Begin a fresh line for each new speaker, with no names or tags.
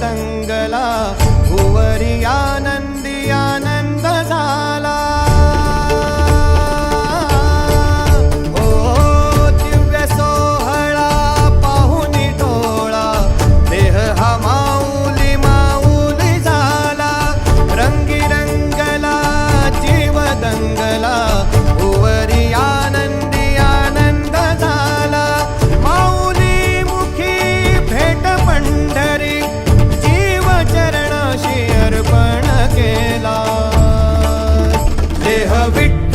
दंगला ದೇಹ ಬಿಟ್ಟ